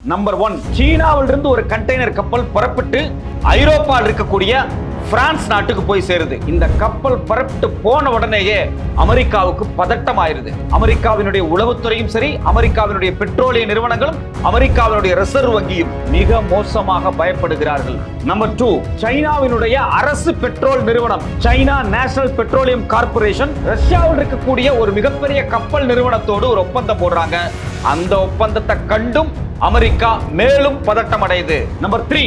Number one சீனாவிலிருந்து ஒரு container கப்பல் புறப்பட்டு ஐரோப்பாவில் இருக்கக்கூடிய பிரான்ஸ் நாட்டுக்கு போய் சேருது. இந்த கப்பல் புறப்பட்டு போன உடனேயே அமெரிக்காவுக்கு பதட்டம் ஆயிருது அமெரிக்காவினுடைய உளவுத்துறையும் சரி அமெரிக்காவினுடைய பெட்ரோலிய நிறுவனங்களும் அமெரிக்காவினுடைய ரிசர்வ் வங்கியும் மிக மோசமாக பயப்படுகிறார்கள். நம்பர் டூ சைனாவினுடைய அரசு பெட்ரோல் நிறுவனம் சைனா நேஷனல் பெட்ரோலியம் கார்பரேஷன் ரஷ்யாவில் இருக்கக்கூடிய ஒரு மிகப்பெரிய கப்பல் நிறுவனத்தோடு ஒரு ஒப்பந்தம் போடுறாங்க. அந்த ஒப்பந்தத்தை கண்டும் அமெரிக்கா மேலும் பதட்டம் அடையுது நம்பர் த்ரீ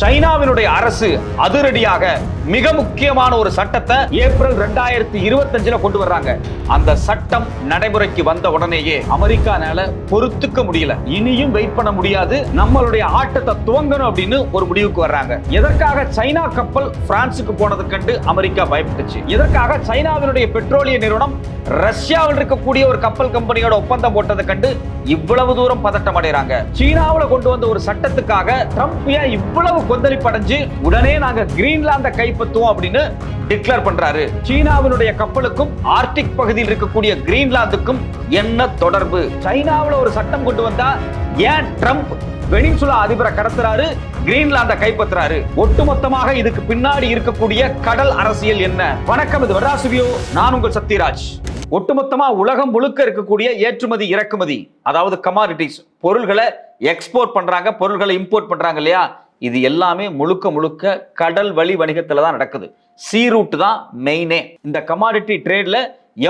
சைனாவினுடைய அரசு அதிரடியாக மிக முக்கியமான ஒரு சட்டத்தை ஏப்ரல் ரெண்டாயிரத்தி இருபத்தஞ்சுல கொண்டு வர்றாங்க. அந்த சட்டம் நடைமுறைக்கு வந்த உடனேயே அமெரிக்கானால பொறுத்துக்க முடியல. இனியும் வெயிட் பண்ண முடியாது. நம்மளுடைய ஆட்டத்தை துவங்கணும் அப்படின்னு ஒரு முடிவுக்கு வர்றாங்க. எதற்காக சைனா கப்பல் பிரான்சுக்கு போனது கண்டு அமெரிக்கா பயப்பட்டுச்சு. எதற்காக சைனாவினுடைய பெட்ரோலிய நிறுவனம் ரஷ்யாவில் இருக்கக்கூடிய ஒரு கப்பல் கம்பெனியோட ஒப்பந்தம் போட்டதை கண்டு இவ்வளவு தூரம் பதட்டம் அடைறாங்க. சீனாவில் கொண்டு வந்த ஒரு சட்டத்துக்காக ட்ரம்ப் ஏன் இவ்வளவு கொந்தளிப்படைஞ்சு உடனே நாங்க கிரீன்லாந்தை கைப்பற்றுவோம் அப்படின்னு டிக்ளேர் பண்றாரு. சீனாவினுடைய கப்பலுக்கும் ஆர்டிக் பகுதியில் இருக்கக்கூடிய கிரீன்லாந்துக்கும் என்ன தொடர்பு? சைனாவில் ஒரு சட்டம் கொண்டு வந்தா ஏன் ட்ரம்ப் வெனிசுலா அதிபரை கடத்துறாரு கிரீன்லாந்தை கைப்பற்றுறாரு? ஒட்டுமொத்தமாக இதுக்கு பின்னாடி இருக்கக்கூடிய கடல் அரசியல் என்ன? வணக்கம் இது வராசுவியோ நான் உங்கள் சத்யராஜ். ஒட்டுமொத்தமா உலகம் முழுக்க இருக்கக்கூடிய ஏற்றுமதி இறக்குமதி அதாவது கமாடிட்டிஸ் பொருள்களை எக்ஸ்போர்ட் பண்றாங்க பொருள்களை இம்போர்ட் பண்றாங்க இல்லையா? இது எல்லாமே முழுக்க முழுக்க கடல் வழி வணிகத்துல தான் நடக்குது. சீ ரூட் தான் மெயினே இந்த கமாடிட்டி ட்ரேட்ல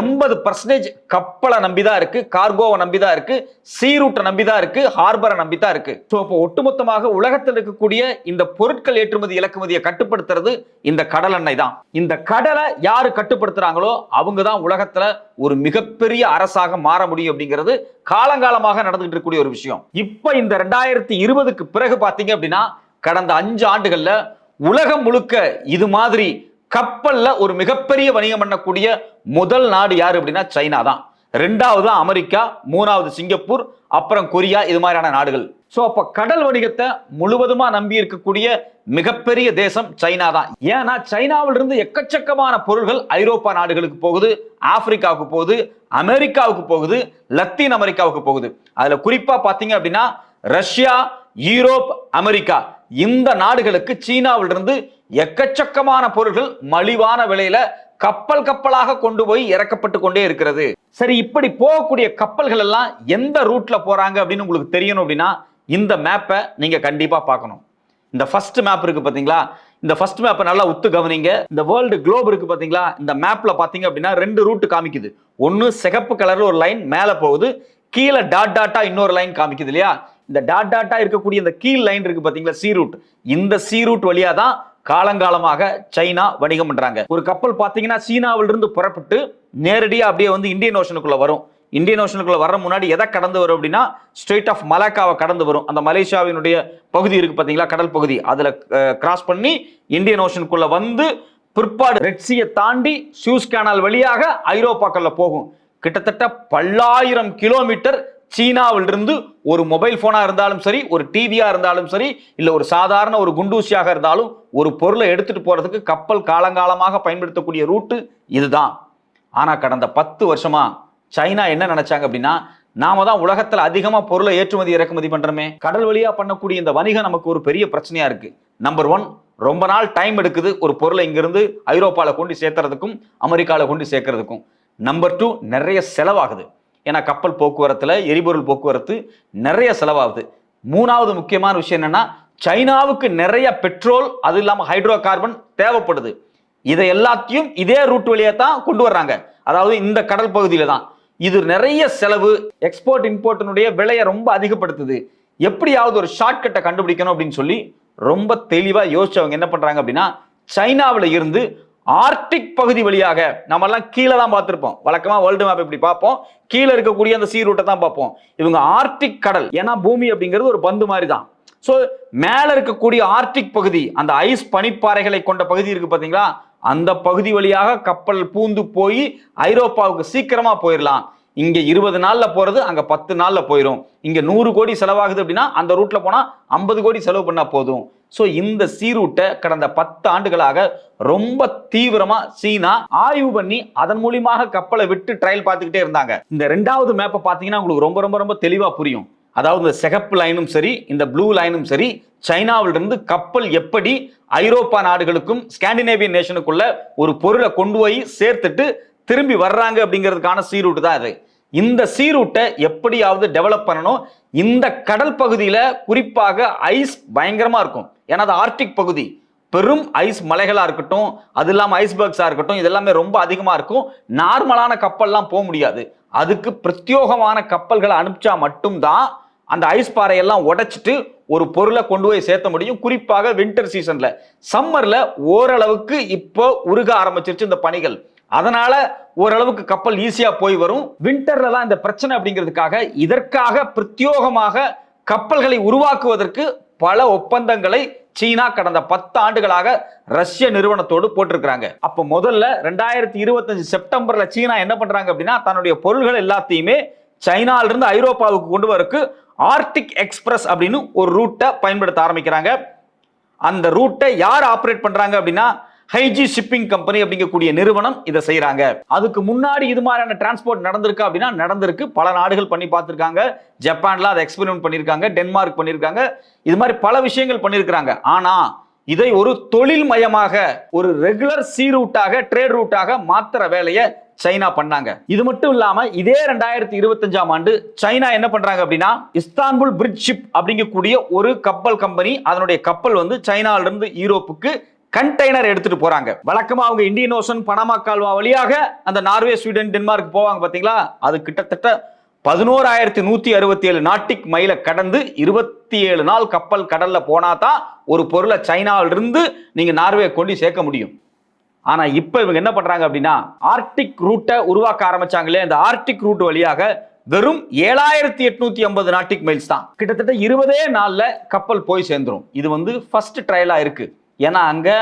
எண்பது பர்சன்டேஜ் கப்பலை நம்பி தான் இருக்கு கார்கோவை நம்பி தான் இருக்கு சீ ரூட்டை நம்பிதான் இருக்கு ஹார்பரை நம்பி தான் இருக்கு. ஸோ இப்போ ஒட்டுமொத்தமாக உலகத்தில் இருக்கக்கூடிய இந்த பொருட்கள் ஏற்றுமதி இறக்குமதியை கட்டுப்படுத்துறது இந்த கடல் எண்ணெய் தான். இந்த கடலை யாரு கட்டுப்படுத்துறாங்களோ அவங்க தான் உலகத்துல ஒரு மிகப்பெரிய அரசாக மாற முடியும் அப்படிங்கிறது காலங்காலமாக நடந்துகிட்டு இருக்கக்கூடிய ஒரு விஷயம். இப்போ இந்த ரெண்டாயிரத்தி இருபதுக்கு பிறகு பார்த்தீங்க அப்படின்னா கடந்த அஞ்சு ஆண்டுகள்ல உலகம் முழுக்க இது மாதிரி கப்பல்ல ஒரு மிகப்பெரிய வணிகம் பண்ணக்கூடிய முதல் நாடு யாரு அப்படின்னா சைனா தான். ரெண்டாவது அமெரிக்கா மூணாவது சிங்கப்பூர் அப்புறம் கொரியா இது மாதிரியான நாடுகள். ஸோ அப்ப கடல் வணிகத்தை முழுவதுமா நம்பி இருக்கக்கூடிய மிகப்பெரிய தேசம் சைனா தான். ஏன்னா சைனாவிலிருந்து எக்கச்சக்கமான பொருள்கள் ஐரோப்பா நாடுகளுக்கு போகுது ஆப்பிரிக்காவுக்கு போகுது அமெரிக்காவுக்கு போகுது லத்தீன் அமெரிக்காவுக்கு போகுது. அதுல குறிப்பா பாத்தீங்க அப்படின்னா ரஷ்யா யூரோப் அமெரிக்கா. இந்த நாடுகளுக்கு சீனாவிலிருந்து எக்கச்சக்கமான பொருட்கள் மலிவான விலையில கப்பல் கப்பலாக கொண்டு போய் இறக்கப்பட்டு கொண்டே இருக்கிறது. சரி இப்படி போகக்கூடிய கப்பல்கள் எல்லாம் எந்த ரூட்ல போறாங்க அப்படின்னு உங்களுக்கு தெரியணும் அப்படின்னா இந்த மேப்பை நீங்க கண்டிப்பா பார்க்கணும். இந்த ஃபர்ஸ்ட் மேப் இருக்கு பாத்தீங்களா? இந்த ஃபர்ஸ்ட் மேப்பை நல்லா உத்து கவனிங்க. இந்த வேர்ல்டு குளோப் இருக்கு பாத்தீங்களா? இந்த மேப்ல பாத்தீங்க அப்படின்னா ரெண்டு ரூட் காமிக்குது. ஒன்னு சிகப்பு கலர்ல ஒரு லைன் மேல போகுது. கீழே டாட் டாட்டா இன்னொரு லைன் காமிக்குது இல்லையா? இந்த டாட் டாட்டா இருக்கக்கூடிய இந்த கீழ் லைன் இருக்கு பாத்தீங்களா? சி ரூட் இந்த சி ரூட் வழியா தான் காலங்காலமாக சைனா வணிகம் பண்றாங்க. ஒரு கப்பல் பாத்தீங்கன்னா சீனாவிலிருந்து புறப்பட்டு நேரடியாக அப்படியே வந்து இந்தியன் ஓஷனுக்குள்ள வரும். இந்தியன் ஓஷனுக்குள்ள வர முன்னாடி எதை கடந்து வரும் அப்படின்னா ஸ்ட்ரெயிட் ஆஃப் மலாக்காவை கடந்து வரும். அந்த மலேசியாவினுடைய பகுதி இருக்கு பாத்தீங்களா? கடல் பகுதி. அதுல கிராஸ் பண்ணி இந்தியன் ஓஷனுக்குள்ள வந்து பிற்பாடு ரெட்சியை தாண்டி சூஸ் கேனால் வழியாக ஐரோப்பாக்கள்ல போகும். கிட்டத்தட்ட பல்லாயிரம் கிலோமீட்டர் சீனாவிலிருந்து ஒரு மொபைல் போனா இருந்தாலும் சரி ஒரு டிவியா இருந்தாலும் சரி இல்ல ஒரு சாதாரண ஒரு குண்டூசியாக இருந்தாலும் ஒரு பொருளை எடுத்துட்டு போறதுக்கு கப்பல் காலங்காலமாக பயன்படுத்தக்கூடிய ரூட்டு இதுதான். ஆனா கடந்த பத்து வருஷமா சைனா என்ன நினைச்சாங்க அப்படின்னா நாம தான் உலகத்துல அதிகமா பொருளை ஏற்றுமதி இறக்குமதி பண்றோமே. கடல் வழியா பண்ணக்கூடிய இந்த வணிகம் நமக்கு ஒரு பெரிய பிரச்சனையா இருக்கு. நம்பர் ஒன் ரொம்ப நாள் டைம் எடுக்குது ஒரு பொருளை இங்கிருந்து ஐரோப்பாவில் கொண்டு சேர்த்துறதுக்கும் அமெரிக்காவில் கொண்டு சேர்க்கறதுக்கும். நம்பர் டூ நிறைய செலவாகுது. ஏன்னா கப்பல் போக்குவரத்தில் எரிபொருள் போக்குவரத்து நிறைய செலவாகுது. மூணாவது முக்கியமான விஷயம் என்னென்னா சைனாவுக்கு நிறைய பெட்ரோல் அது இல்லாமல் ஹைட்ரோ கார்பன் தேவைப்படுது. இதை எல்லாத்தையும் இதே ரூட் வழியாக தான் கொண்டு வர்றாங்க. அதாவது இந்த கடல் பகுதியில் தான். இது நிறைய செலவு எக்ஸ்போர்ட் இம்போர்ட்டினுடைய விலையை ரொம்ப அதிகப்படுத்துது. எப்படியாவது ஒரு ஷார்ட்கட்டை கண்டுபிடிக்கணும் அப்படின்னு சொல்லி ரொம்ப தெளிவாக யோசிச்சு அவங்க என்ன பண்ணுறாங்க அப்படின்னா சைனாவில் இருந்து ஆர்டிக் பகுதி வழியாக நம்ம எல்லாம் கீழே தான் பார்த்துருப்போம். வழக்கமா வேர்ல்டு மேப் இப்படி பார்ப்போம்? கீழே இருக்கக்கூடிய அந்த சீரூட்டை தான் பார்ப்போம். இவங்க ஆர்டிக் கடல் ஏன்னா பூமி அப்படிங்கிறது ஒரு பந்து மாதிரி தான். ஸோ மேலே இருக்கக்கூடிய ஆர்டிக் பகுதி அந்த ஐஸ் பனிப்பாறைகளை கொண்ட பகுதி இருக்கு பார்த்தீங்களா? அந்த பகுதி வழியாக கப்பல் பூந்து போய் ஐரோப்பாவுக்கு சீக்கிரமா போயிடலாம் இங்கே இருபது நாளில் போகிறது அங்கே பத்து நாளில் போயிடும் இங்கே நூறு கோடி செலவாகுது அப்படின்னா அந்த ரூட்டில் போனால் ஐம்பது கோடி செலவு பண்ணால் போதும். ஸோ இந்த சீரூட்டை கடந்த பத்து ஆண்டுகளாக ரொம்ப தீவிரமா சீனா ஆய்வு பண்ணி அதன் மூலியமாக கப்பலை விட்டு ட்ரையல் பார்த்துக்கிட்டே இருந்தாங்க. இந்த ரெண்டாவது மேப்பை பார்த்தீங்கன்னா உங்களுக்கு ரொம்ப ரொம்ப ரொம்ப தெளிவாக புரியும். அதாவது இந்த சிகப்பு லைனும் சரி இந்த ப்ளூ லைனும் சரி சைனாவிலிருந்து கப்பல் எப்படி ஐரோப்பா நாடுகளுக்கும் ஸ்காண்டினேவியன் நேஷனுக்குள்ள ஒரு பொருளை கொண்டு போய் சேர்த்துட்டு திரும்பி வர்றாங்க அப்படிங்கிறதுக்கான சீரூட்டு தான் அது. இந்த சீரூட்டை எப்படியாவது டெவலப் பண்ணணும். இந்த கடல் பகுதியில் குறிப்பாக ஐஸ் பயங்கரமாக இருக்கும். ஏன்னா அது ஆர்டிக் பகுதி. பெரும் ஐஸ் மலைகளாக இருக்கட்டும் அது இல்லாமல் ஐஸ்பர்க்ஸாக இருக்கட்டும் இது எல்லாமே ரொம்ப அதிகமாக இருக்கும். நார்மலான கப்பல்லாம் போக முடியாது. அதுக்கு பிரத்யோகமான கப்பல்களை அனுப்பிச்சா மட்டும்தான் அந்த ஐஸ் பாறையெல்லாம் உடைச்சிட்டு ஒரு பொருளை கொண்டு போய் சேர்த்த முடியும். குறிப்பாக வின்டர் சீசனில் சம்மரில் ஓரளவுக்கு இப்போ உருக ஆரம்பிச்சிருச்சு இந்த பணிகள். அதனால ஓரளவுக்கு கப்பல் ஈஸியா போய் வரும். வின்டர்ல தான் இந்த பிரச்சனை அப்படிங்கிறதுக்காக இதற்காக பிரத்யோகமாக கப்பல்களை உருவாக்குவதற்கு பல ஒப்பந்தங்களை சீனா கடந்த பத்து ஆண்டுகளாக ரஷ்ய நிறுவனத்தோடு போட்டிருக்கிறாங்க. அப்ப முதல்ல ரெண்டாயிரத்தி இருபத்தஞ்சு செப்டம்பர்ல சீனா என்ன பண்றாங்க அப்படின்னா தன்னுடைய பொருள்கள் எல்லாத்தையுமே சைனால இருந்து ஐரோப்பாவுக்கு கொண்டு வரக்கு ஆர்டிக் எக்ஸ்பிரஸ் அப்படின்னு ஒரு ரூட்டை பயன்படுத்த ஆரம்பிக்கிறாங்க. அந்த ரூட்டை யார் ஆப்ரேட் பண்றாங்க அப்படின்னா ஹைஜி ஷிப்பிங் கம்பெனி அப்படிங்கக்கூடிய நிறுவனம் இதை செய்யறாங்க அதுக்கு முன்னாடி இது மாதிரியான டிரான்ஸ்போர்ட் நடந்திருக்கா அப்படின்னா நடந்திருக்கு. பல நாடுகள் பண்ணி பார்த்துருக்காங்க. ஜப்பான்ல அதை எக்ஸ்பெரிமெண்ட் பண்ணியிருக்காங்க டென்மார்க் பண்ணியிருக்காங்க இது மாதிரி பல விஷயங்கள் பண்ணியிருக்கிறாங்க ஆனா இதை ஒரு தொழில் மயமாக ஒரு ரெகுலர் சி ரூட்டாக ட்ரேட் ரூட்டாக மாத்திர வேலையை சைனா பண்ணாங்க. இது மட்டும் இல்லாம இதே ரெண்டாயிரத்தி இருபத்தஞ்சாம் ஆண்டு சைனா என்ன பண்றாங்க அப்படின்னா இஸ்தான்புல் பிரிட்ஜ் ஷிப் அப்படிங்கக்கூடிய ஒரு கப்பல் கம்பெனி அதனுடைய கப்பல் வந்து சைனால இருந்து யூரோப்புக்கு கண்டெய்னர் எடுத்துட்டு போறாங்க. வழக்கமா அவங்க இந்தியன் ஓஷன் பனாமா கால்வா வழியாக அந்த நார்வே ஸ்வீடன் டென்மார்க் போவாங்க பாத்தீங்களா? அது கிட்டத்தட்ட பதினோராயிரத்தி நூத்தி அறுபத்தி ஏழு நாட்டிக் மைலை கடந்து இருபத்தி ஏழு நாள் கப்பல் கடல்ல போனா தான் ஒரு பொருளை சைனாவிலிருந்து நீங்க நார்வே கொண்டு சேர்க்க முடியும். ஆனா இப்ப இவங்க என்ன பண்றாங்க அப்படின்னா ஆர்டிக் ரூட்டை உருவாக்க ஆரம்பிச்சாங்களே அந்த ஆர்டிக் ரூட் வழியாக வெறும் ஏழாயிரத்தி எட்நூத்தி ஐம்பது நாட்டிக் மைல்ஸ் தான். கிட்டத்தட்ட இருபதே நாள்ல கப்பல் போய் சேர்ந்துரும். இது வந்து ஃபர்ஸ்ட் ட்ரையலா இருக்கு. ஏன்னா அங்கே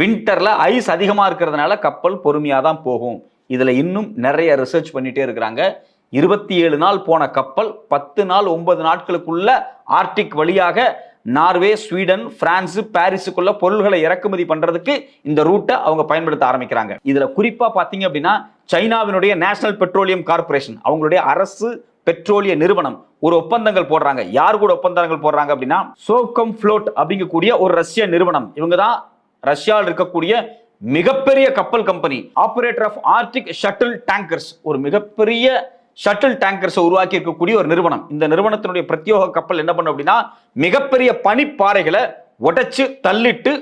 வின்டர்ல ஐஸ் அதிகமாக இருக்கிறதுனால கப்பல் பொறுமையாக தான் போகும். இதில் இன்னும் நிறைய ரிசர்ச் பண்ணிட்டே இருக்கிறாங்க. இருபத்தி ஏழு நாள் போன கப்பல் பத்து நாள் ஒன்பது நாட்களுக்குள்ள ஆர்டிக் வழியாக நார்வே ஸ்வீடன் பிரான்ஸ் பாரிஸுக்குள்ள பொருள்களை இறக்குமதி பண்றதுக்கு இந்த ரூட்டை அவங்க பயன்படுத்த ஆரம்பிக்கிறாங்க. இதுல குறிப்பா பாத்தீங்க அப்படின்னா சைனாவினுடைய நேஷனல் பெட்ரோலியம் கார்ப்பரேஷன் அவங்களுடைய அரசு பெட்ரோலிய நிறுவனம் ஒரு ஒப்பந்தங்கள் போடுறாங்க. யார் கூட ஒப்பந்தங்கள் போடுறாங்க அப்படின்னா சோகம் ஃப்ளோட் அப்படிங்கக்கூடிய ஒரு ரஷ்ய நிறுவனம். இவங்க தான் ரஷ்யாவில் இருக்கக்கூடிய மிகப்பெரிய கப்பல் company. Operator of Arctic shuttle tankers ஒரு மிகப்பெரிய ஷட்டில் டேங்கர்ஸை உருவாக்கி இருக்கக்கூடிய ஒரு நிறுவனம். இந்த நிறுவனத்தினுடைய பிரத்யோக கப்பல் என்ன பண்ணும் அப்படின்னா மிகப்பெரிய பனிப்பாறைகளை உடைச்சு தள்ளிட்டு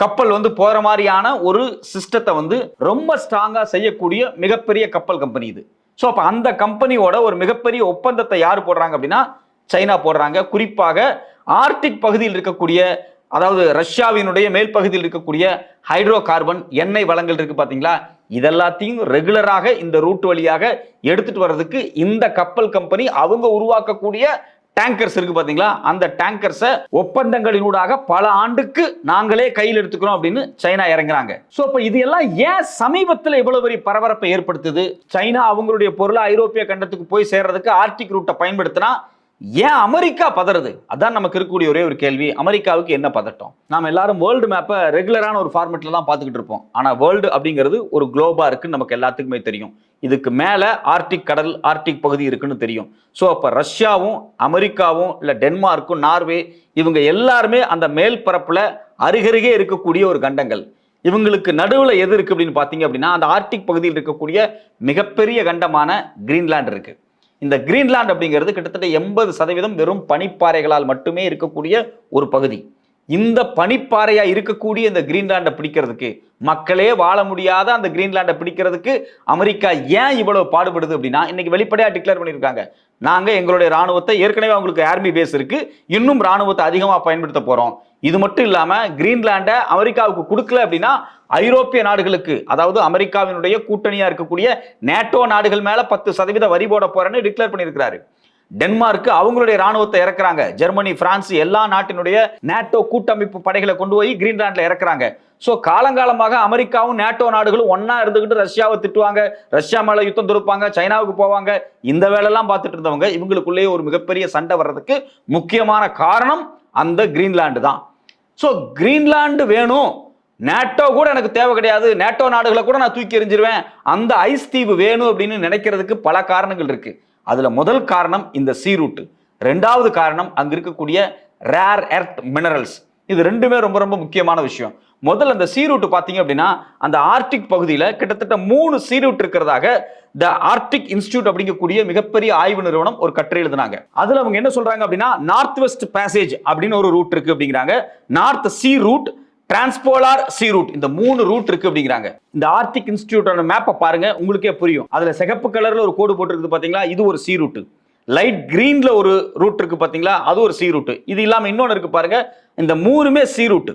கப்பல் வந்து போகிற மாதிரியான ஒரு சிஸ்டத்தை வந்து ரொம்ப ஸ்ட்ராங்காக செய்யக்கூடிய மிகப்பெரிய கப்பல் கம்பெனி இது. ஸோ அப்போ அந்த கம்பெனியோட ஒரு மிகப்பெரிய ஒப்பந்தத்தை யார் போடுறாங்க அப்படின்னா சைனா போடுறாங்க. குறிப்பாக ஆர்டிக் பகுதியில் இருக்கக்கூடிய அதாவது ரஷ்யாவினுடைய மேல் பகுதியில் இருக்கக்கூடிய ஹைட்ரோ கார்பன் எண்ணெய் வளங்கள் இருக்கு பார்த்தீங்களா இதெல்லாத்தையும் ரெகுலராக இந்த ரூட் வழியாக எடுத்துட்டு வர்றதுக்கு இந்த கப்பல் கம்பெனி அவங்க உருவாக்கக்கூடிய டேங்கர்ஸ் இருக்கு பாத்தீங்களா? அந்த டேங்கர்ஸை ஒப்பந்தங்களினூடாக பல ஆண்டுக்கு நாங்களே கையில் எடுத்துக்கிறோம் அப்படின்னு சைனா இறங்குறாங்க. சோ அப்ப இது எல்லாம் ஏன் சமீபத்தில் இவ்வளவு பெரிய பரபரப்பை ஏற்படுத்துது? சைனா அவங்களுடைய பொருளை ஐரோப்பிய கண்டத்துக்கு போய் சேர்றதுக்கு ஆர்டிக் ரூட்டை பயன்படுத்தினா ஏன் அமெரிக்கா பதறது? அதான் நமக்கு இருக்கக்கூடிய ஒரே ஒரு கேள்வி. அமெரிக்காவுக்கு என்ன பதட்டம்? நாம் எல்லாரும் வேர்ல்டு மேப்பை ரெகுலரான ஒரு ஃபார்மெட்ல தான் பார்த்துக்கிட்டு இருப்போம். ஆனால் வேர்ல்டு அப்படிங்கிறது ஒரு குளோபா இருக்குன்னு நமக்கு எல்லாத்துக்குமே தெரியும். இதுக்கு மேலே ஆர்டிக் கடல் ஆர்டிக் பகுதி இருக்குன்னு தெரியும். ஸோ அப்போ ரஷ்யாவும் அமெரிக்காவும் இல்லை டென்மார்க்கும் நார்வே இவங்க எல்லாருமே அந்த மேல் பரப்பில் அருகருகே இருக்கக்கூடிய ஒரு கண்டங்கள். இவங்களுக்கு நடுவில் எது இருக்குது அப்படின்னு பார்த்தீங்க அப்படின்னா அந்த ஆர்டிக் பகுதியில் இருக்கக்கூடிய மிகப்பெரிய கண்டமான கிரீன்லாண்ட் இருக்குது இந்த கிரீன்லாண்ட் அப்படிங்கிறது கிட்டத்தட்ட எண்பது சதவீதம் வெறும் பனிப்பாறைகளால் மட்டுமே இருக்கக்கூடிய ஒரு பகுதி. இந்த பனிப்பாறையா இருக்கக்கூடிய இந்த கிரீன்லாண்டை பிடிக்கிறதுக்கு மக்களே வாழ முடியாத அந்த கிரீன்லாண்டை பிடிக்கிறதுக்கு அமெரிக்கா ஏன் இவ்வளவு பாடுபடுது அப்படின்னா இன்னைக்கு வெளிப்படையா டிக்ளேர் பண்ணியிருக்காங்க. நாங்க எங்களுடைய ராணுவத்தை ஏற்கனவே அவங்களுக்கு ஆர்மி பேஸ் இருக்கு. இன்னும் ராணுவத்தை அதிகமாக பயன்படுத்த போறோம். இது மட்டும் இல்லாம கிரீன்லாண்டை அமெரிக்காவுக்கு கொடுக்கல அப்படின்னா ஐரோப்பிய நாடுகளுக்கு அதாவது அமெரிக்காவினுடைய கூட்டணியா இருக்கக்கூடிய நேட்டோ நாடுகள் மேல பத்து சதவீத வரி போட போறேன்னு டிக்ளேர் பண்ணியிருக்கிறாரு. டென்மார்க் அவங்களுடைய ராணுவத்தை இறக்குறாங்க. ஜெர்மனி பிரான்ஸ் எல்லா நாட்டினுடைய நேட்டோ கூட்டமைப்பு படைகளை கொண்டு போய் கிரீன்லாண்டில் இறக்குறாங்க. ஸோ காலங்காலமாக அமெரிக்காவும் நேட்டோ நாடுகளும் ஒன்னா இருந்துகிட்டு ரஷ்யாவை திட்டுவாங்க. ரஷ்யா மேல யுத்தம் திருப்பாங்க சைனாவுக்கு போவாங்க. இந்த வேலையெல்லாம் பார்த்துட்டு இருந்தவங்க இவங்களுக்குள்ளேயே ஒரு மிகப்பெரிய சண்டை வர்றதுக்கு முக்கியமான காரணம் அந்த கிரீன்லாண்டு தான். ஸோ கிரீன்லாண்டு வேணும். நேட்டோ கூட எனக்கு தேவை கிடையாது. நேட்டோ நாடுகளை கூட நான் தூக்கி எறிஞ்சிருவேன். அந்த ஐஸ் தீவு வேணும் அப்படின்னு நினைக்கிறதுக்கு பல காரணங்கள் இருக்கு. அதுல முதல் காரணம் இந்த சீரூட்டு ரெண்டாவது காரணம் அங்க இருக்கக்கூடிய ரேர் எர்த் மினரல்ஸ் இது ரெண்டுமே ரொம்ப ரொம்ப முக்கியமான விஷயம். முதல்ல அந்த சீ ரூட் பார்த்தீங்க அப்படின்னா அந்த ஆர்டிக் பகுதியில் கிட்டத்தட்ட மூணு சீ ரூட் இருக்கிறதாக த ஆர்டிக் இன்ஸ்டியூட் அப்படிங்கக்கூடிய மிகப்பெரிய ஆய்வு நிறுவனம் ஒரு கட்டுரை எழுதினாங்க. அதுல அவங்க என்ன சொல்றாங்க அப்படின்னா நார்த் வெஸ்ட் பேசேஜ் அப்படின்னு ஒரு ரூட் இருக்கு அப்படிங்கிறாங்க. North sea route transpolar sea route இந்த மூணு ரூட் இருக்கு அப்படிங்கிறாங்க. இந்த ஆர்டிக் இன்ஸ்டியூட்டோட மேப்பை பாருங்க உங்களுக்கே புரியும். அதுல சிகப்பு கலர்ல ஒரு கோடு போட்டிருக்கு பாத்தீங்களா? இது ஒரு சி ரூட் லைட் க்ரீனில் ஒரு ரூட் இருக்குது பார்த்தீங்களா அது ஒரு சி ரூட்டு இது இல்லாமல் இன்னொன்று இருக்குது பாருங்கள் இந்த மூணுமே சி ரூட்டு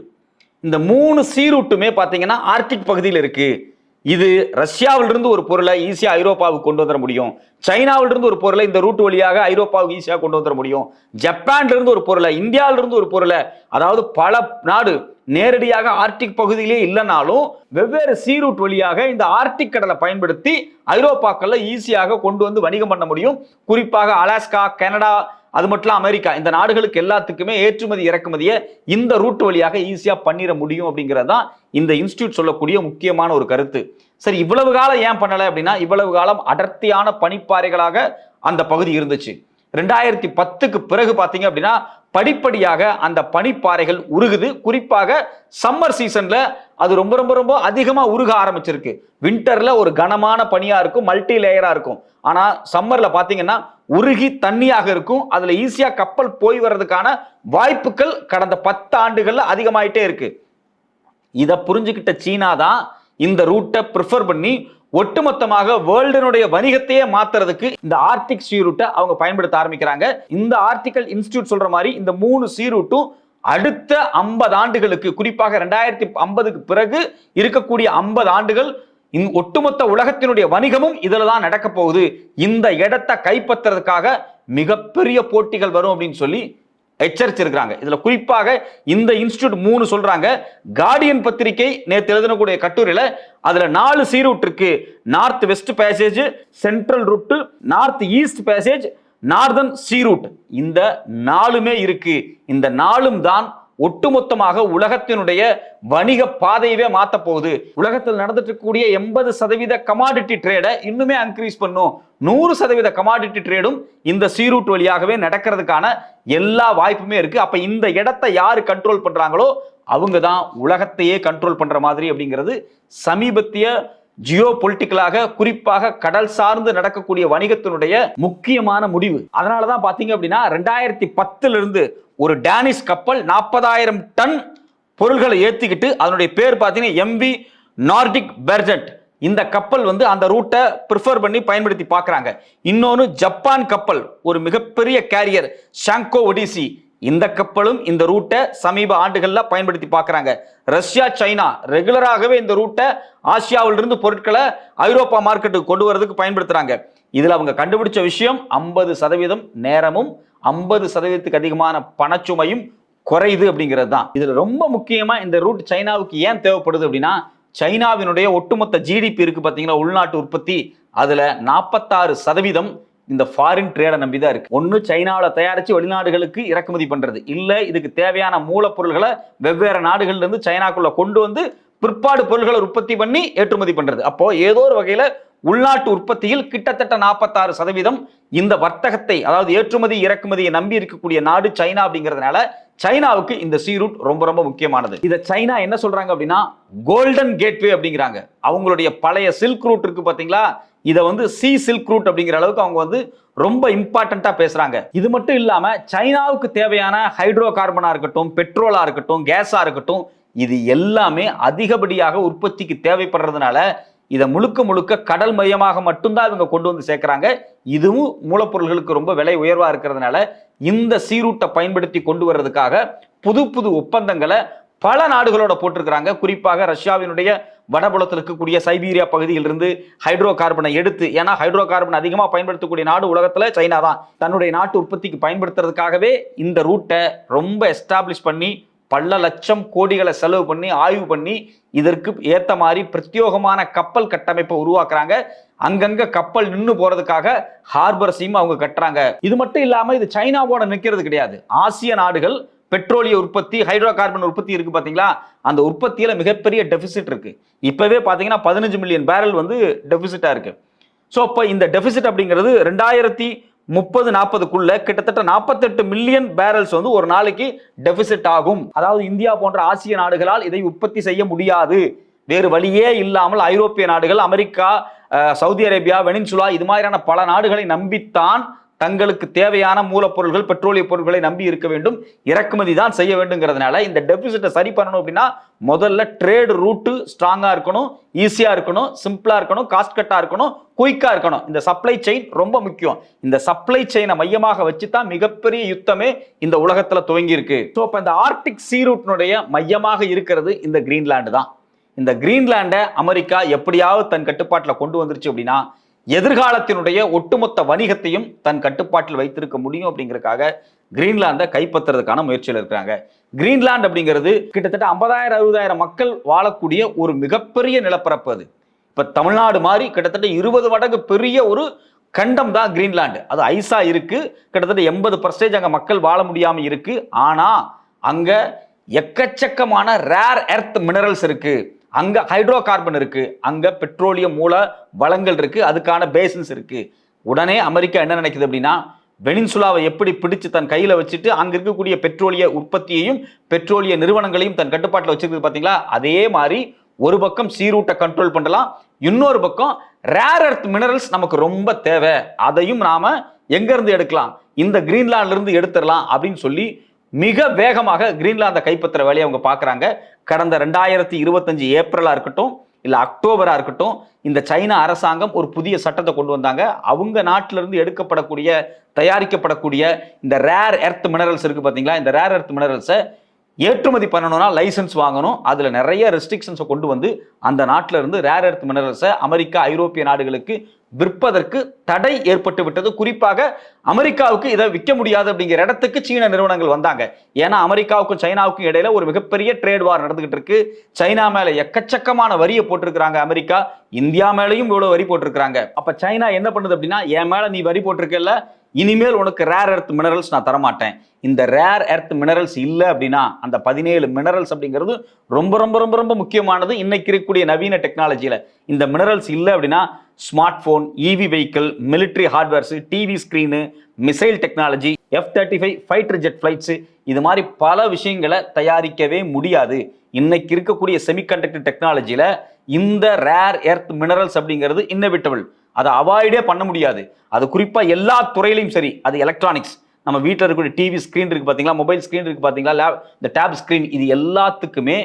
இந்த மூணு சி ரூட்டுமே பார்த்தீங்கன்னா ஆர்டிக் பகுதியில் இருக்குது இது ரஷ்யாவிலிருந்து ஒரு பொருளை ஈஸியாக ஐரோப்பாவுக்கு கொண்டு வந்துட முடியும். சைனாவிலிருந்து ஒரு பொருளை இந்த ரூட் வழியாக ஐரோப்பாவுக்கு ஈஸியாக கொண்டு வந்துட முடியும். ஜப்பான்லேருந்து ஒரு பொருளை இந்தியாவிலிருந்து ஒரு பொருளை அதாவது பல நாடு நேரடியாக ஆர்டிக் பகுதியிலே இல்லைனாலும் வெவ்வேறு சீ ரூட் வழியாக இந்த ஆர்டிக் கடலை பயன்படுத்தி ஐரோப்பாக்கள்ல ஈஸியாக கொண்டு வந்து வணிகம் பண்ண முடியும். குறிப்பாக அலாஸ்கா கனடா அது மட்டும் அமெரிக்கா. இந்த நாடுகளுக்கு எல்லாத்துக்குமே ஏற்றுமதி இறக்குமதியை இந்த ரூட் வழியாக ஈஸியாக பண்ணிட முடியும் அப்படிங்கிறது தான் இந்த இன்ஸ்டியூட் சொல்லக்கூடிய முக்கியமான ஒரு கருத்து. சரி இவ்வளவு காலம் ஏன் பண்ணலை அப்படின்னா இவ்வளவு காலம் அடர்த்தியான பனிப்பாறைகளாக அந்த பகுதி இருந்துச்சு. ரெண்டாயிரத்தி பத்துக்கு பிறகு பார்த்தீங்க அப்படின்னா படிப்படியாக அந்த பனிப்பாறைகள் உருகுது. குறிப்பாக சம்மர் சீசன்ல அது ரொம்ப ரொம்ப ரொம்ப அதிகமா உருக ஆரம்பிச்சிருக்கு. வின்டர்ல ஒரு கனமான பனியா இருக்கும் மல்டி லேயரா இருக்கும். ஆனா சம்மர்ல பாத்தீங்கன்னா உருகி தண்ணியாக இருக்கும். அதுல ஈஸியா கப்பல் போய் வர்றதுக்கான வாய்ப்புகள் கடந்த பத்து ஆண்டுகள்ல அதிகமாயிட்டே இருக்கு. இதை புரிஞ்சுக்கிட்ட சீனா தான் இந்த ரூட்டை ப்ரிஃபர் பண்ணி ஒட்டுமொத்தமாக வேர்ல்டனுடைய வணிகத்தையே மாத்துறதுக்கு இந்த ஆர்டிக் சீரூட்டை அவங்க பயன்படுத்த ஆரம்பிக்கிறாங்க. இந்த ஆர்டிக்கல் இன்ஸ்டியூட் சொல்ற மாதிரி இந்த மூணு சீரூட்டும் அடுத்த ஐம்பது ஆண்டுகளுக்கு குறிப்பாக ரெண்டாயிரத்தி ஐம்பதுக்கு பிறகு இருக்கக்கூடிய ஐம்பது ஆண்டுகள் இந் ஒட்டுமொத்த உலகத்தினுடைய வணிகமும் இதுல தான் நடக்க போகுது. இந்த இடத்தை கைப்பற்றுறதுக்காக மிகப்பெரிய போட்டிகள் வரும் அப்படின்னு சொல்லி எச்சரிச்சிருக்கிறாங்க இதுல குறிப்பாக இந்த இன்ஸ்டியூட் மூணு சொல்றாங்க. கார்டியன் பத்திரிகை நேற்று எழுதக்கூடிய கட்டுரையில அதுல நாலு சீரூட் இருக்கு. North west passage central route north east passage northern sea route இந்த நாலுமே இருக்கு. இந்த நாலும் தான் ஒட்டுமொத்தமாக உலகத்தினுடைய வணிக பாதையவே மாத்த போகுது உலகத்தில் நடந்துட்டு இருக்கக்கூடிய எண்பது சதவீத கமாடிட்டி ட்ரேடை இன்னுமே இன்க்ரீஸ் பண்ணும். நூறு சதவீத கமாடிட்டி ட்ரேடும் இந்த சீரூட் வழியாகவே நடக்கிறதுக்கான எல்லா வாய்ப்புமே இருக்கு. அப்ப இந்த இடத்தை யார் கண்ட்ரோல் பண்றாங்களோ அவங்க தான் உலகத்தையே கண்ட்ரோல் பண்ற மாதிரி அப்படிங்கிறது சமீபத்திய ஜியோ பொலிட்டிக்கலாக குறிப்பாக கடல் சார்ந்து நடக்கக்கூடிய வணிகத்தினுடைய முக்கியமான முடிவு. அதனாலதான் பாத்தீங்க அப்படின்னா ரெண்டாயிரத்தி பத்துல இருந்து ஒரு டேனிஷ் கப்பல் நாற்பதாயிரம் டன் பொருள்களை ஏற்றிக்கிட்டு அதனுடைய பேர் பார்த்தீங்கன்னா எம்பி நார்டிக் பெர்ஜென்ட் இந்த கப்பல் வந்து அந்த ரூட்டை ப்ரிஃபர் பண்ணி பயன்படுத்தி பார்க்குறாங்க. இன்னொன்று ஜப்பான் கப்பல் ஒரு மிகப்பெரிய கேரியர் ஷாங்கோ ஒடிசி இந்த கப்பலும் இந்த ரூட்டை சமீப ஆண்டுகளில் பயன்படுத்தி பார்க்குறாங்க. ரஷ்யா சைனா ரெகுலராகவே இந்த ரூட்டை ஆசியாவிலிருந்து பொருட்களை ஐரோப்பா மார்க்கெட்டுக்கு கொண்டு வரதுக்கு பயன்படுத்துகிறாங்க இதில் அவங்க கண்டுபிடிச்ச விஷயம் ஐம்பது சதவீதம் நேரமும் ஐம்பது சதவீதத்துக்கு அதிகமான பணச்சுமையும் குறையுது அப்படிங்கிறது தான். இதில் ரொம்ப முக்கியமாக இந்த ரூட் சைனாவுக்கு ஏன் தேவைப்படுது அப்படின்னா சைனாவினுடைய ஒட்டுமொத்த ஜிடிபி இருக்கு பார்த்தீங்களா உள்நாட்டு உற்பத்தி அதுல நாற்பத்தாறு சதவீதம் இந்த ஃபாரின் ட்ரேடை நம்பி தான் இருக்கு. ஒன்று சைனாவில் தயாரித்து வெளிநாடுகளுக்கு இறக்குமதி பண்றது. இல்லை இதுக்கு தேவையான மூலப்பொருள்களை வெவ்வேறு நாடுகள்ல இருந்து சைனாக்குள்ள கொண்டு வந்து பிற்பாடு பொருள்களை உற்பத்தி பண்ணி ஏற்றுமதி பண்றது. அப்போ ஏதோ ஒரு வகையில உள்நாட்டு உற்பத்தியில் கிட்டத்தட்ட நாற்பத்தாறு சதவீதம் இந்த வர்த்தகத்தை அதாவது ஏற்றுமதி இறக்குமதியை நம்பி இருக்கக்கூடிய நாடு சைனா அப்படிங்கிறதுனால சைனாவுக்கு இந்த சி ரூட் ரொம்ப ரொம்ப முக்கியமானது. இதை சைனா என்ன சொல்றாங்க அப்படின்னா கோல்டன் கேட்வே அப்படிங்கிறாங்க. அவங்களுடைய பழைய சில்க் ரூட் இருக்கு பாத்தீங்களா இதை வந்து சி சில்க் ரூட் அப்படிங்கிற அளவுக்கு அவங்க வந்து ரொம்ப இம்பார்ட்டண்ட்டாக பேசுகிறாங்க இது மட்டும் இல்லாமல் சைனாவுக்கு தேவையான ஹைட்ரோ கார்பனாக இருக்கட்டும் பெட்ரோலாக இருக்கட்டும் கேஸாக இருக்கட்டும் இது எல்லாமே அதிகப்படியாக உற்பத்திக்கு தேவைப்படுறதுனால இதை முழுக்க முழுக்க கடல் மையமாக மட்டும்தான் இவங்க கொண்டு வந்து சேர்க்குறாங்க. இதுவும் மூலப்பொருள்களுக்கு ரொம்ப விலை உயர்வாக இருக்கிறதுனால இந்த சீரூட்டை பயன்படுத்தி கொண்டு வர்றதுக்காக புது புது ஒப்பந்தங்களை பல நாடுகளோட போட்டிருக்கிறாங்க. குறிப்பாக ரஷ்யாவினுடைய வடபுலத்தில் இருக்கக்கூடிய சைபீரியா பகுதியிலிருந்து ஹைட்ரோ கார்பனை எடுத்து ஏன்னா ஹைட்ரோ கார்பன் அதிகமாக பயன்படுத்தக்கூடிய நாடு உலகத்தில் சைனா தான். தன்னுடைய நாட்டு உற்பத்திக்கு பயன்படுத்துறதுக்காகவே இந்த ரூட்டை ரொம்ப எஸ்டாப்ளிஷ் பண்ணி பல லட்சம் கோடிகளை செலவு பண்ணி ஆய்வு பண்ணி இதற்கு ஏற்ற மாதிரி பிரத்யோகமான கப்பல் கட்டமைப்பை உருவாக்குறாங்க. அங்கங்க கப்பல் நின்று போறதுக்காக ஹார்பர்ஸையும் அவங்க கட்டுறாங்க. இது மட்டும் இல்லாம இது சைனாவோட நிற்கிறது கிடையாது. ஆசிய நாடுகள் பெட்ரோலிய உற்பத்தி ஹைட்ரோ கார்பன் உற்பத்தி இருக்கு பாத்தீங்களா? அந்த உற்பத்தியில மிகப்பெரிய டெபிசிட் இருக்கு. இப்பவே பாத்தீங்கன்னா பதினஞ்சு மில்லியன் பேரல் வந்து டெபிசிட்டா இருக்கு. ஸோ இப்போ இந்த டெபிசிட் அப்படிங்கிறது ரெண்டாயிரத்தி முப்பது நாற்பதுக்குள்ள கிட்டத்தட்ட நாற்பத்தெட்டு மில்லியன் பேரல்ஸ் வந்து ஒரு நாளைக்கு டெபிசிட் ஆகும். அதாவது இந்தியா போன்ற ஆசிய நாடுகளால் இதை உற்பத்தி செய்ய முடியாது. வேறு வழியே இல்லாமல் ஐரோப்பிய நாடுகள் அமெரிக்கா சவுதி அரேபியா வெனின்சுலா இது மாதிரியான பல நாடுகளை நம்பித்தான் தங்களுக்கு தேவையான மூலப்பொருள்கள் பெட்ரோலிய பொருட்களை நம்பி இருக்க வேண்டும். இறக்குமதி தான் செய்ய வேண்டுங்கிறதுனால இந்த டெபிசிட்டை சரி பண்ணணும் அப்படின்னா முதல்ல ட்ரேடு ரூட்டு ஸ்ட்ராங்காக இருக்கணும் ஈஸியாக இருக்கணும் சிம்பிளாக இருக்கணும் காஸ்ட் கட்டாக இருக்கணும் குயிக்காக இருக்கணும். இந்த சப்ளை செயின் ரொம்ப முக்கியம். இந்த சப்ளை செயினை மையமாக வச்சு தான் மிகப்பெரிய யுத்தமே இந்த உலகத்தில் துவங்கி இருக்கு ஸோ இப்போ இந்த ஆர்டிக் சீ ரூட்னுடைய மையமாக இருக்கிறது இந்த கிரீன்லாண்டு தான். இந்த கிரீன்லாண்டை அமெரிக்கா எப்படியாவது தன் கட்டுப்பாட்டில் கொண்டு வந்துருச்சு அப்படின்னா எதிர்காலத்தினுடைய ஒட்டுமொத்த வணிகத்தையும் தன் கட்டுப்பாட்டில் வைத்திருக்க முடியும் அப்படிங்கிறதுக்காக கிரீன்லாந்தை கைப்பற்றுறதுக்கான முயற்சியில் இருக்கிறாங்க. கிரீன்லாந்து அப்படிங்கிறது கிட்டத்தட்ட ஐம்பதாயிரம் அறுபதாயிரம் மக்கள் வாழக்கூடிய ஒரு மிகப்பெரிய நிலப்பரப்பு அது. இப்போ தமிழ்நாடு மாதிரி கிட்டத்தட்ட இருபது மடங்கு பெரிய ஒரு கண்டம் தான் கிரீன்லாண்டு அது ஐஸா இருக்கு. கிட்டத்தட்ட எண்பது பர்சன்டேஜ் அங்கே மக்கள் வாழ முடியாமல் இருக்கு. ஆனால் அங்கே எக்கச்சக்கமான ரேர் எர்த் மினரல்ஸ் இருக்குது அங்க ஹைட்ரோ கார்பன் இருக்கு அங்க பெட்ரோலியம் மூல வளங்கள் இருக்கு அதுக்கான பேசன்ஸ் இருக்கு. உடனே அமெரிக்கா என்ன நினைக்குது அப்படின்னா வெனின்சுலாவை எப்படி பிடிச்சு தன் கையில வச்சுட்டு அங்க இருக்கக்கூடிய பெட்ரோலிய உற்பத்தியையும் பெட்ரோலிய நிறுவனங்களையும் தன் கட்டுப்பாட்டில் வச்சிருக்கு பாத்தீங்களா? அதே மாதிரி ஒரு பக்கம் சீரூட்டை கண்ட்ரோல் பண்ணலாம் இன்னொரு பக்கம் ரேர் எர்த் மினரல்ஸ் நமக்கு ரொம்ப தேவை. அதையும் நாம எங்க இருந்து எடுக்கலாம்? இந்த கிரீன்லாண்ட்ல இருந்து எடுத்துடலாம் அப்படின்னு சொல்லி மிக வேகமாக கிரீன்லாந்தை கைப்பற்றுற வேலையை அவங்க பார்க்குறாங்க. கடந்த ரெண்டாயிரத்தி இருபத்தஞ்சு ஏப்ரலாக இருக்கட்டும் இல்லை அக்டோபராக இருக்கட்டும் இந்த சைனா அரசாங்கம் ஒரு புதிய சட்டத்தை கொண்டு வந்தாங்க. அவங்க நாட்டிலிருந்து எடுக்கப்படக்கூடிய தயாரிக்கப்படக்கூடிய இந்த ரேர் எர்த் மினரல்ஸ் இருக்குது பார்த்தீங்களா இந்த ரேர் எர்த் மினரல்ஸை ஏற்றுமதி பண்ணணும்னா லைசன்ஸ் வாங்கணும். அதில் நிறைய ரெஸ்ட்ரிக்ஷன்ஸை கொண்டு வந்து அந்த நாட்டில் இருந்து ரேர் எர்த் மினரல்ஸை அமெரிக்கா ஐரோப்பிய நாடுகளுக்கு விற்பதற்கு தடை ஏற்பட்டு விட்டது. குறிப்பாக அமெரிக்காவுக்கு இதை விற்க முடியாது அப்படிங்கிற இடத்துக்கு சீன நிறுவனங்கள் வந்தாங்க. ஏன்னா அமெரிக்காவுக்கும் சைனாவுக்கும் இடையில ஒரு மிகப்பெரிய ட்ரேட் வார் நடந்துகிட்டு இருக்கு. சைனா மேல எக்கச்சக்கமான வரியை போட்டிருக்கிறாங்க அமெரிக்கா. இந்தியா மேலேயும் இவ்வளவு வரி போட்டிருக்கிறாங்க. அப்ப சைனா என்ன பண்ணுது அப்படின்னா என் மேல நீ வரி போட்டிருக்கல இனிமேல் உனக்கு ரேர் எர்த் மினரல்ஸ் நான் தரமாட்டேன். இந்த ரேர் எர்த் மினரல்ஸ் இல்லை அப்படின்னா அந்த பதினேழு மினரல்ஸ் அப்படிங்கிறது ரொம்ப ரொம்ப ரொம்ப ரொம்ப முக்கியமானது. இன்னைக்கு இருக்கக்கூடிய நவீன டெக்னாலஜியில் இந்த மினரல்ஸ் இல்லை அப்படின்னா smart phone EV vehicle military hardwares TV screen missile technology F thirty five fighter jet flights இது மாதிரி பல விஷயங்களை தயாரிக்கவே முடியாது. இன்னைக்கு இருக்கக்கூடிய செமிகண்டக்டர் டெக்னாலஜியில் இந்த ரேர் எர்த் மினரல்ஸ் அப்படிங்கிறது இன்னவிட்டபிள் அதை அவாய்டே பண்ண முடியாது. அது குறிப்பாக எல்லா துறையிலையும் சரி. அது எலக்ட்ரானிக்ஸ் நம்ம வீட்டில் இருக்கக்கூடிய டிவி ஸ்க்ரீன் இருக்குது பார்த்தீங்களா மொபைல் ஸ்க்ரீன் இருக்குது பார்த்தீங்களா லேப் இந்த டேப் ஸ்க்ரீன் இது எல்லாத்துக்குமே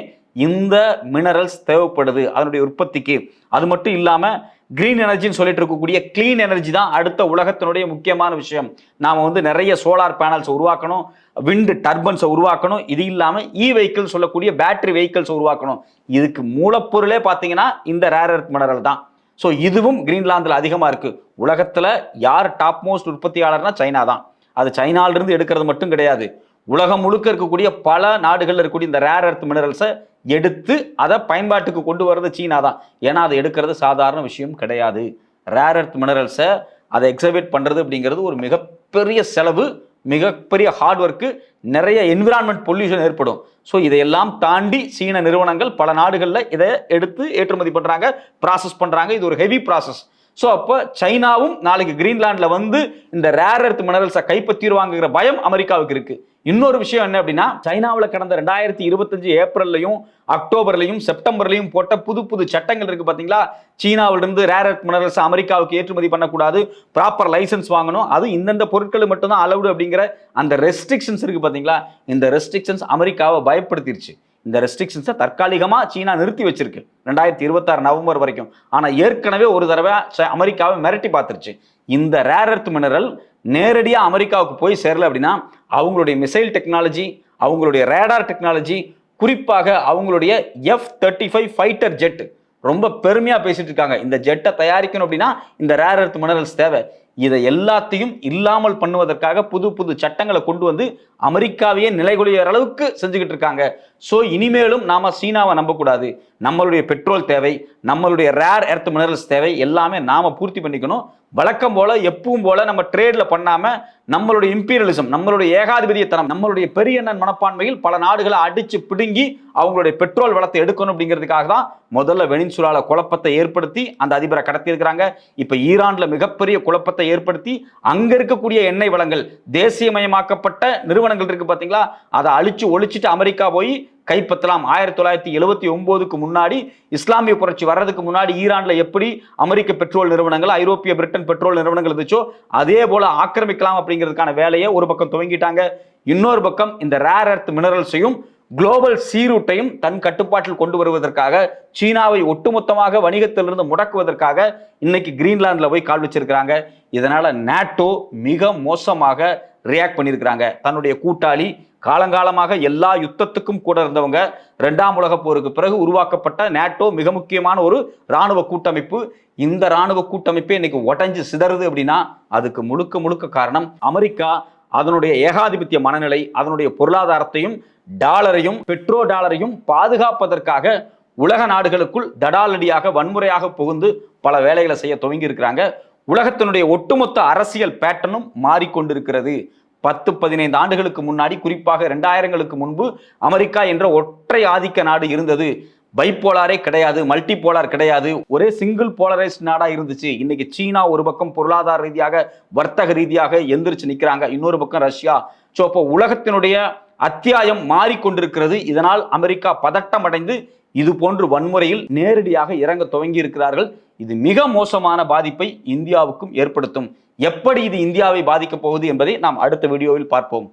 இந்த மினரல்ஸ் தேவைப்படுது. அதனுடைய உற்பத்திக்கு. அது மட்டும் இல்லாமல் கிரீன் எனர்ஜின்னு சொல்லிட்டு இருக்கக்கூடிய கிளீன் எனர்ஜி தான் அடுத்த உலகத்தினுடைய முக்கியமான விஷயம். நாம் வந்து நிறைய சோலார் பேனல்ஸ் உருவாக்கணும். விண்டு டர்பன்ஸை உருவாக்கணும். இது இல்லாமல் இ வெஹிக்கிள் சொல்லக்கூடிய பேட்டரி வெஹிக்கிள்ஸ் உருவாக்கணும். இதுக்கு மூலப்பொருளே பார்த்தீங்கன்னா இந்த ரேர் எர்த் மினரல் தான். ஸோ இதுவும் கிரீன்லாந்தில் அதிகமாக இருக்குது உலகத்தில் யார் டாப் மோஸ்ட் உற்பத்தியாளர்னா சைனா தான். அது சைனாலிருந்து எடுக்கிறது மட்டும் கிடையாது. உலகம் முழுக்க இருக்கக்கூடிய பல நாடுகளில் இருக்கக்கூடிய இந்த ரேர் எர்த் மினரல்ஸை எடுத்து அதை பயன்பாட்டுக்கு கொண்டு வர்றது சீனா தான். ஏன்னா அதை எடுக்கிறது சாதாரண விஷயம் கிடையாது. ரேர் எர்த் மினரல்ஸை அதை எக்ஸபிட் பண்ணுறது அப்படிங்கிறது ஒரு மிகப்பெரிய செலவு மிகப்பெரிய ஹார்ட் ஒர்க்கு நிறைய என்விரான்மெண்ட் பொல்யூஷன் ஏற்படும். ஸோ இதையெல்லாம் தாண்டி சீன நிறுவனங்கள் பல நாடுகளில் இதை எடுத்து ஏற்றுமதி பண்ணுறாங்க ப்ராசஸ் பண்ணுறாங்க இது ஒரு ஹெவி ப்ராசஸ் ஸோ அப்போ சைனாவும் நாளைக்கு கிரீன்லாண்டில் வந்து இந்த ரேர் எர்த் மினரல்ஸை கைப்பற்றிடுவாங்கிற பயம் அமெரிக்காவுக்கு இருக்குது இன்னொரு விஷயம் என்ன அப்படின்னா சைனாவில் கடந்த ரெண்டாயிரத்தி இருபத்தஞ்சு ஏப்ரல்லையும் அக்டோபர்லையும் செப்டம்பர்லையும் போட்ட புது புது சட்டங்கள் இருக்கு பார்த்தீங்களா சீனாவிலிருந்து ரேர் மினரல்ஸ் அமெரிக்காவுக்கு ஏற்றுமதி பண்ணக்கூடாது ப்ராப்பர் லைசன்ஸ் வாங்கணும். அது இந்தந்த பொருட்கள் மட்டும்தான் அலவுடு அப்படிங்கிற அந்த ரெஸ்ட்ரிக்ஷன்ஸ் இருக்கு பார்த்தீங்களா இந்த ரெஸ்ட்ரிக்ஷன்ஸ் அமெரிக்காவை பயப்படுத்திருச்சு. இந்த ரெஸ்ட்ரிக்ஷன்ஸை தற்காலிகமாக சீனா நிறுத்தி வச்சிருக்கு ரெண்டாயிரத்தி இருபத்தாறு நவம்பர் வரைக்கும். ஆனால் ஏற்கனவே ஒரு தடவை ச- அமெரிக்காவை மிரட்டி பார்த்துருச்சு. இந்த ரேர் எர்த் மினரல் நேரடியாக அமெரிக்காவுக்கு போய் சேரல அப்படின்னா அவங்களுடைய மிசைல் டெக்னாலஜி அவங்களுடைய ரேடார் டெக்னாலஜி குறிப்பாக அவங்களுடைய F thirty five fighter jet ரொம்ப பெருமையாக பேசிட்டு இருக்காங்க. இந்த ஜெட்டை தயாரிக்கணும் அப்படின்னா இந்த ரேர் எர்த் மினரல்ஸ் தேவை. இதை எல்லாத்தையும் இல்லாமல் பண்ணுவதற்காக புது புது சட்டங்களை கொண்டு வந்து அமெரிக்காவையே நிலைகுலிய அளவுக்கு செஞ்சுக்கிட்டு இருக்காங்க. ஸோ இனிமேலும் நாம் சீனாவை நம்பக்கூடாது. நம்மளுடைய பெட்ரோல் தேவை நம்மளுடைய ரேர் எர்த் மினரல்ஸ் தேவை எல்லாமே நாம் பூர்த்தி பண்ணிக்கணும். வழக்கம் போல் எப்பவும் போல் நம்ம ட்ரேடில் பண்ணாமல் நம்மளுடைய இம்பீரியலிசம் நம்மளுடைய ஏகாதிபதியத்தனம் நம்மளுடைய பெரியண்ணன் மனப்பான்மையில் பல நாடுகளை அடிச்சு பிடுங்கி அவங்களுடைய பெட்ரோல் வளத்தை எடுக்கணும் அப்படிங்கிறதுக்காக தான் முதல்ல வெனிசுலால குழப்பத்தை ஏற்படுத்தி அந்த அதிபரை கடத்தியிருக்கிறாங்க. இப்போ ஈரானில் மிகப்பெரிய குழப்பத்தை ஏற்படுத்தி அங்கே இருக்கக்கூடிய எண்ணெய் வளங்கள் தேசியமயமாக்கப்பட்ட நிறுவனங்கள் இருக்குது பார்த்தீங்களா அதை அழிச்சு ஒழிச்சிட்டு அமெரிக்கா போய் கைப்பற்றலாம். ஆயிரத்தி தொள்ளாயிரத்தி எழுபத்தி ஒன்பதுக்கு முன்னாடி இஸ்லாமிய புரட்சி வர்றதுக்கு முன்னாடி ஈரானில் எப்படி அமெரிக்க பெட்ரோல் நிறுவனங்கள் ஐரோப்பிய பிரிட்டன் பெட்ரோல் நிறுவனங்கள் இருந்துச்சோ அதே போல ஆக்கிரமிக்கலாம் அப்படிங்கிறதுக்கான வேலையை ஒரு பக்கம் துவங்கிட்டாங்க. இன்னொரு பக்கம் இந்த ரேர் எர்த் மினரல்ஸையும் குளோபல் சீரூட்டையும் தன் கட்டுப்பாட்டில் கொண்டு வருவதற்காக சீனாவை ஒட்டுமொத்தமாக வணிகத்திலிருந்து முடக்குவதற்காக இன்னைக்கு கிரீன்லாந்தில் போய் கால் வச்சிருக்கிறாங்க. இதனால நாட்டோ மிக மோசமாக ரியாக்ட் பண்ணியிருக்கிறாங்க. தன்னுடைய கூட்டாளி காலங்காலமாக எல்லா யுத்தத்துக்கும் கூட இருந்தவங்க ரெண்டாம் உலக போருக்கு பிறகு உருவாக்கப்பட்ட நேட்டோ மிக முக்கியமான ஒரு இராணுவ கூட்டமைப்பு. இந்த இராணுவ கூட்டமைப்பே இன்னைக்கு உடைஞ்சு சிதறுது அப்படின்னா அதுக்கு முழுக்க முழுக்க காரணம் அமெரிக்கா. அதனுடைய ஏகாதிபத்திய மனநிலை அதனுடைய பொருளாதாரத்தையும் டாலரையும் பெட்ரோ டாலரையும் பாதுகாப்பதற்காக உலக நாடுகளுக்குள் தடாலடியாக வன்முறையாக புகுந்து பல வேலைகளை செய்ய துவங்கி இருக்கிறாங்க உலகத்தினுடைய ஒட்டுமொத்த அரசியல் பேட்டர்னும் மாறிக்கொண்டிருக்கிறது. பத்து பதினைந்து ஆண்டுகளுக்கு முன்னாடி குறிப்பாக ரெண்டாயிரங்களுக்கு முன்பு அமெரிக்கா என்ற ஒற்றை ஆதிக்க நாடு இருந்தது. பைப்போலாரே கிடையாது மல்டி போலார் கிடையாது. ஒரே சிங்கிள் போலரைஸ்ட் நாடா இருந்துச்சு. இன்னைக்கு சீனா ஒரு பக்கம் பொருளாதார ரீதியாக வர்த்தக ரீதியாக எந்திரிச்சு நிக்கிறாங்க. இன்னொரு பக்கம் ரஷ்யா. ஸோ அப்போ உலகத்தினுடைய அத்தியாயம் மாறிக்கொண்டிருக்கிறது. இதனால் அமெரிக்கா பதட்டம் அடைந்து இது போன்று வன்முறையில் நேரடியாக இறங்க துவங்கி இருக்கிறார்கள் இது மிக மோசமான பாதிப்பை இந்தியாவுக்கும் ஏற்படுத்தும். எப்படி இது இந்தியாவை பாதிக்கப் போகுது என்பதை நாம் அடுத்த வீடியோவில் பார்ப்போம்.